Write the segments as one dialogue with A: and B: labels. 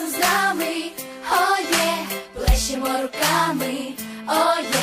A: разом з нами, о оє, плещемо руками, о оє.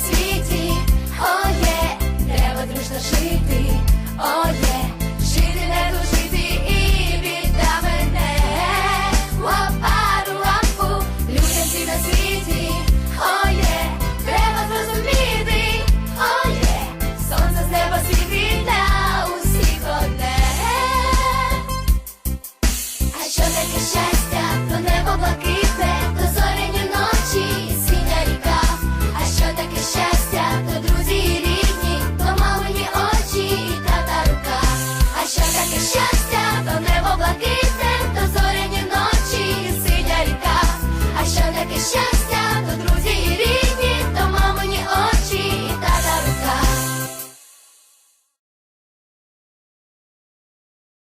A: Just